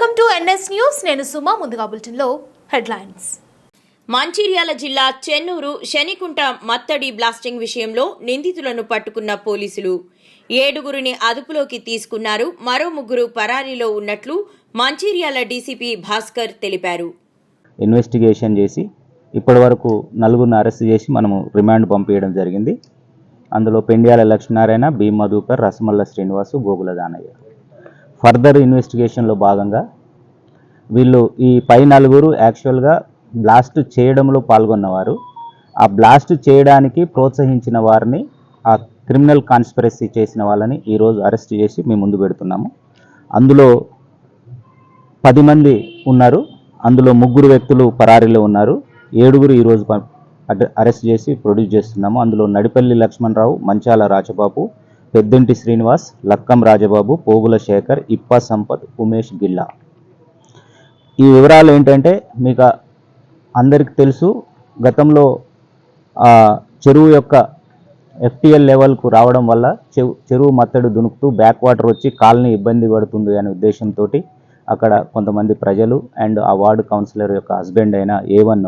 Welcome to NS news. నేను సుమా ముందుగా బులెటిన్లో హెడ్లైన్స్. మంచిర్యాల జిల్లా చెన్నూరు శనికుంట మత్తడి బ్లాస్టింగ్ విషయంలో నిందితులను పట్టుకున్న పోలీసులు. ఏడుగురిని అదుపులోకి తీసుకున్నారు. మరో ముగ్గురు పరారీలో ఉన్నట్లు మంచిర్యాల డీసీపీ భాస్కర్ తెలిపారు. ఇన్వెస్టిగేషన్ చేసి ఇప్పటి వరకు నలుగురిని అరెస్ట్ చేసి మనము రిమాండ్ పంపించడం జరిగింది. అందులో పెండ్యాల లక్ష్మీనారాయణ బి మధుకర్ రసమల్ల శ్రీనివాసు గోగుల దానయ్య. ఫర్దర్ ఇన్వెస్టిగేషన్లో భాగంగా వీళ్ళు ఈ పై నలుగురు యాక్చువల్గా బ్లాస్ట్ చేయడంలో పాల్గొన్నవారు. ఆ బ్లాస్ట్ చేయడానికి ప్రోత్సహించిన వారిని ఆ క్రిమినల్ కాన్స్పిరసీ చేసిన వాళ్ళని ఈరోజు అరెస్ట్ చేసి మేము ముందు పెడుతున్నాము. అందులో పది మంది ఉన్నారు. అందులో ముగ్గురు వ్యక్తులు పరారీలో ఉన్నారు. ఏడుగురు ఈరోజు అరెస్ట్ చేసి ప్రొడ్యూస్ చేస్తున్నాము. అందులో నడిపల్లి లక్ష్మణరావు మంచాల రాజబాబు పెద్దంటి శ్రీనివాస్ లక్కం రాజబాబు పోగుల శేఖర్ ఇప్ప సంపత్ ఉమేష్ గిల్లా. ఈ వివరాలు ఏంటంటే మీకు అందరికి తెలుసు. గతంలో చెరువు యొక్క ఎఫ్టిఎల్ లెవెల్కు రావడం వల్ల చెవు చెరువు మత్తడి దునుకుతూ బ్యాక్ వాటర్ వచ్చి కాలనీ ఇబ్బంది పడుతుంది అనే ఉద్దేశంతో అక్కడ కొంతమంది ప్రజలు అండ్ ఆ వార్డు కౌన్సిలర్ యొక్క హస్బెండ్ అయిన ఏ వన్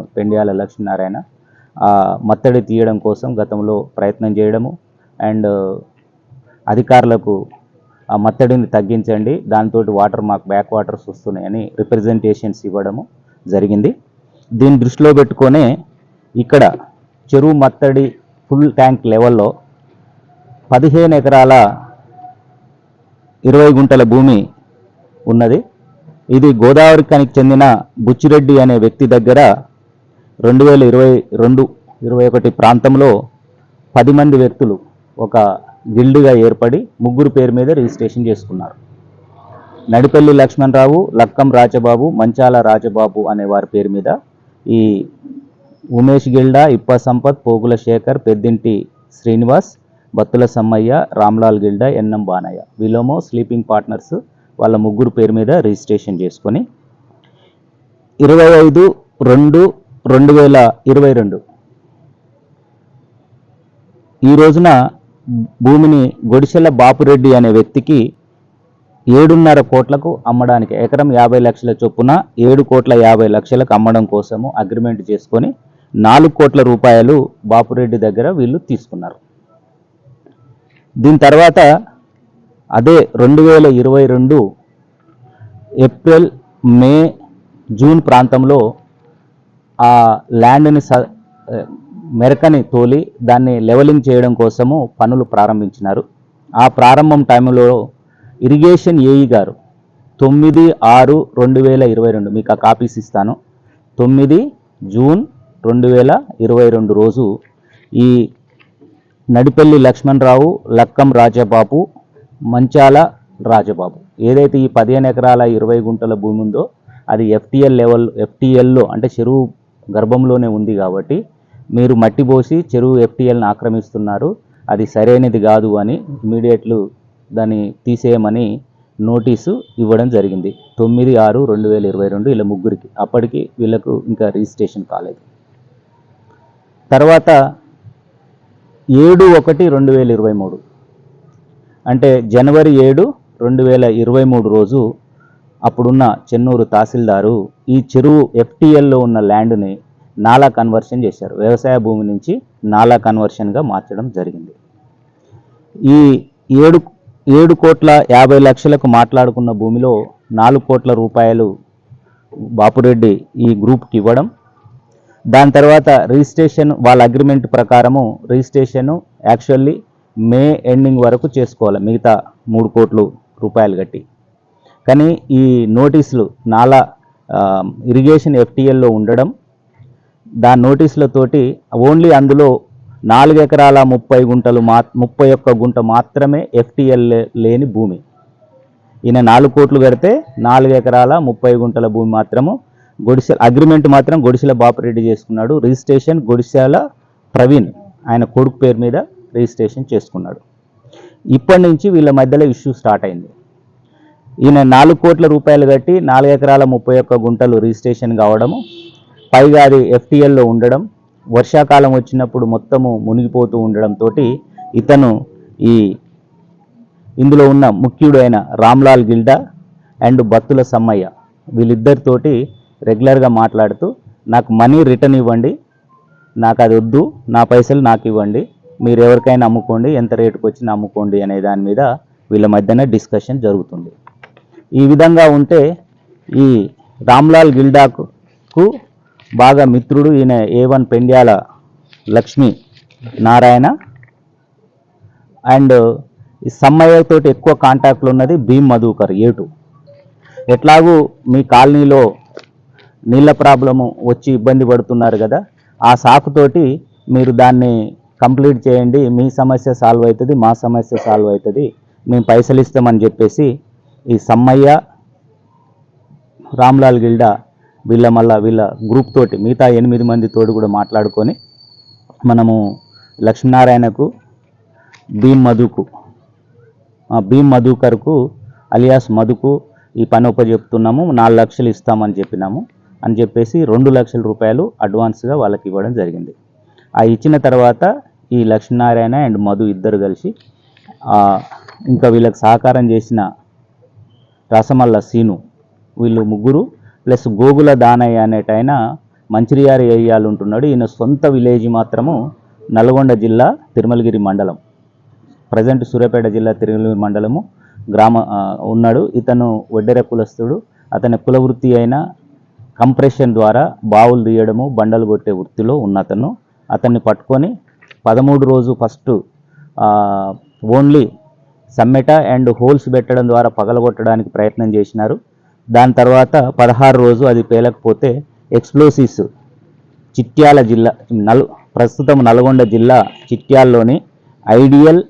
లక్ష్మీనారాయణ మత్తడి తీయడం కోసం గతంలో ప్రయత్నం చేయడము అండ్ అధికారులకు ఆ మత్తడిని తగ్గించండి. దాంతో వాటర్ మాకు బ్యాక్ వాటర్స్ వస్తున్నాయని రిప్రజెంటేషన్స్ ఇవ్వడము జరిగింది. దీన్ని దృష్టిలో పెట్టుకొనే ఇక్కడ చెరువు మత్తడి ఫుల్ ట్యాంక్ లెవెల్లో పదిహేను ఎకరాల ఇరవై గుంటల భూమి ఉన్నది. ఇది గోదావరికానికి చెందిన బుచ్చిరెడ్డి అనే వ్యక్తి దగ్గర రెండు వేల ఇరవై రెండు ఇరవై ఒకటి ప్రాంతంలో పది మంది వ్యక్తులు ఒక గిల్డ్గా ఏర్పడి ముగ్గురు పేరు మీద రిజిస్ట్రేషన్ చేసుకున్నారు. నడిపల్లి లక్ష్మణరావు లక్కం రాజబాబు మంచాల రాజబాబు అనే వారి పేరు మీద ఈ ఉమేష్ గిల్డా ఇప్ప సంపత్ పోగుల శేఖర్ పెద్దింటి శ్రీనివాస్ బత్తుల సమ్మయ్య రామ్లాల్ గిల్డా ఎన్ఎం బానయ్య. వీళ్ళేమో స్లీపింగ్ పార్ట్నర్స్. వాళ్ళ ముగ్గురు పేరు మీద రిజిస్ట్రేషన్ చేసుకొని ఇరవై ఐదు రెండు రెండు వేల ఇరవై రెండు ఈ రోజున భూమిని గొడిసెల బాపురెడ్డి అనే వ్యక్తికి ఏడున్నర కోట్లకు అమ్మడానికి ఎకరం యాభై లక్షల చొప్పున ఏడు కోట్ల యాభై లక్షలకు అమ్మడం కోసము అగ్రిమెంట్ చేసుకొని నాలుగు కోట్ల రూపాయలు బాపురెడ్డి దగ్గర వీళ్ళు తీసుకున్నారు. దీని తర్వాత అదే రెండు వేల ఇరవై రెండు ఏప్రిల్ మే జూన్ ప్రాంతంలో ఆ ల్యాండ్ని స మెరకని తోలి దాన్ని లెవలింగ్ చేయడం కోసము పనులు ప్రారంభించినారు. ఆ ప్రారంభం టైంలో ఇరిగేషన్ ఏఈ గారు తొమ్మిది ఆరు రెండు వేల ఇరవై రెండు మీకు ఆ కాపీస్ ఇస్తాను. తొమ్మిది జూన్ రెండు వేల ఇరవై రెండు రోజు ఈ నడిపల్లి లక్ష్మణరావు లక్కం రాజబాబు మంచాల రాజబాబు ఏదైతే ఈ పదిహేను ఎకరాల ఇరవై గుంటల భూమి ఉందో అది ఎఫ్టీఎల్ లెవెల్ ఎఫ్టీఎల్లో అంటే చెరువు గర్భంలోనే ఉంది కాబట్టి మీరు మట్టి పోసి చెరువు ఎఫ్టీఎల్ని ఆక్రమిస్తున్నారు. అది సరైనది కాదు అని ఇమీడియట్లు దాన్ని తీసేయమని నోటీసు ఇవ్వడం జరిగింది. తొమ్మిది ఆరు రెండు వేల ఇరవై రెండు ఇలా ముగ్గురికి. అప్పటికి వీళ్ళకు ఇంకా రిజిస్ట్రేషన్ కాలేదు. తర్వాత ఏడు ఒకటి రెండు వేల ఇరవై మూడు. అంటే జనవరి ఏడు రెండు వేల ఇరవై మూడు రోజు అప్పుడున్న చెన్నూరు తహసీల్దారు ఈ చెరువు ఎఫ్టీఎల్లో ఉన్న ల్యాండ్ని నాలా కన్వర్షన్ చేశారు. వ్యవసాయ భూమి నుంచి నాలా కన్వర్షన్గా మార్చడం జరిగింది. ఈ ఏడు ఏడు కోట్ల యాభై లక్షలకు మాట్లాడుకున్న భూమిలో నాలుగు కోట్ల రూపాయలు బాపురెడ్డి ఈ గ్రూప్కి ఇవ్వడం దాని తర్వాత రిజిస్ట్రేషన్ వాళ్ళ అగ్రిమెంట్ ప్రకారము రిజిస్ట్రేషన్ యాక్చువల్లీ మే ఎండింగ్ వరకు చేసుకోవాలి మిగతా మూడు కోట్లు రూపాయలు కట్టి. కానీ ఈ నోటీసులు నాలా ఇరిగేషన్ ఎఫ్టిఎల్లో ఉండడం దాని నోటీసులతోటి ఓన్లీ అందులో నాలుగు ఎకరాల ముప్పై గుంటలు మా ముప్పై ఒక్క గుంట మాత్రమే ఎఫ్టిఎల్ లేని భూమి. ఈయన నాలుగు కోట్లు కడితే నాలుగు ఎకరాల ముప్పై గుంటల భూమి మాత్రము గొడిసెల అగ్రిమెంట్ మాత్రం గొడిసెల బాపిరెడ్డి చేసుకున్నాడు. రిజిస్ట్రేషన్ గొడిసెల ప్రవీణ్ ఆయన కొడుకు పేరు మీద రిజిస్ట్రేషన్ చేసుకున్నాడు. ఇప్పటి నుంచి వీళ్ళ మధ్యలో ఇష్యూ స్టార్ట్ అయింది. ఈయన నాలుగు కోట్ల రూపాయలు కట్టి నాలుగు ఎకరాల ముప్పై ఒక్క గుంటలు రిజిస్ట్రేషన్ కావడము పైగా అది ఎఫ్టిఎల్లో ఉండడం వర్షాకాలం వచ్చినప్పుడు మొత్తము మునిగిపోతూ ఉండడంతో ఇతను ఈ ఇందులో ఉన్న ముఖ్యుడు అయిన రామ్లాల్ గిల్డా అండ్ బత్తుల సమ్మయ్య వీళ్ళిద్దరితోటి రెగ్యులర్గా మాట్లాడుతూ నాకు మనీ రిటర్న్ ఇవ్వండి నాకు అది వద్దు నా పైసలు నాకు ఇవ్వండి మీరు ఎవరికైనా అమ్ముకోండి ఎంత రేటుకు వచ్చినా అమ్ముకోండి అనే దాని మీద వీళ్ళ మధ్యన డిస్కషన్ జరుగుతుంది. ఈ విధంగా ఉంటే ఈ రామ్లాల్ గిల్డాకు బాగా మిత్రుడు ఈయన A one Pendyala Lakshmi Narayana. And ఈ సమ్మయ్య తోటి ఎక్కువ కాంటాక్ట్లు ఉన్నది భీమ్ మధుకర్ ఏటు ఎట్లాగూ మీ కాలనీలో నీళ్ళ ప్రాబ్లము వచ్చి ఇబ్బంది పడుతున్నారు కదా ఆ సాకుతోటి మీరు దాన్ని కంప్లీట్ చేయండి మీ సమస్య సాల్వ్ అవుతుంది మా సమస్య సాల్వ్ అవుతుంది మేము పైసలు ఇస్తామని చెప్పేసి ఈ సమ్మయ్య రామ్లాల్ గిల్డా వీళ్ళ మళ్ళా వీళ్ళ గ్రూప్ తోటి మిగతా ఎనిమిది మంది తోటి కూడా మాట్లాడుకొని మనము లక్ష్మీనారాయణకు భీమ్ మధుకు భీమ్ మధుకర్కు అలియాస్ మధుకు ఈ పని చెప్తున్నాము నాలుగు లక్షలు ఇస్తామని చెప్పినాము అని చెప్పేసి రెండు లక్షల రూపాయలు అడ్వాన్స్గా వాళ్ళకి ఇవ్వడం జరిగింది. ఆ ఇచ్చిన తర్వాత ఈ లక్ష్మీనారాయణ అండ్ మధు ఇద్దరు కలిసి ఇంకా వీళ్ళకి సహకారం చేసిన రసమల్ల సీను వీళ్ళు ముగ్గురు ప్లస్ గోగుల దానయ్య అనేటైన మంచిర్యాల ఏరియాలు ఉంటున్నాడు ఈయన సొంత విలేజ్ మాత్రము నల్గొండ జిల్లా తిరుమలగిరి మండలం. ప్రజెంట్ సూర్యాపేట జిల్లా తిరుమలగిరి మండలము గ్రామ ఉన్నాడు. ఇతను వడ్డెర కులస్తుడు. అతని కుల వృత్తి అయిన కంప్రెషన్ ద్వారా బావులు తీయడము బండలు కొట్టే వృత్తిలో ఉన్నతను. అతన్ని పట్టుకొని పదమూడు రోజు ఫస్ట్ ఓన్లీ సమ్మెట అండ్ హోల్స్ పెట్టడం ద్వారా పగలగొట్టడానికి ప్రయత్నం చేసినారు. దాని తర్వాత పదహారు రోజు అది పేలకపోతే ఎక్స్ప్లోసివ్స్ చిట్యాల జిల్లా నల్ ప్రస్తుతం నల్గొండ జిల్లా చిట్యాల్లోని ఐడియల్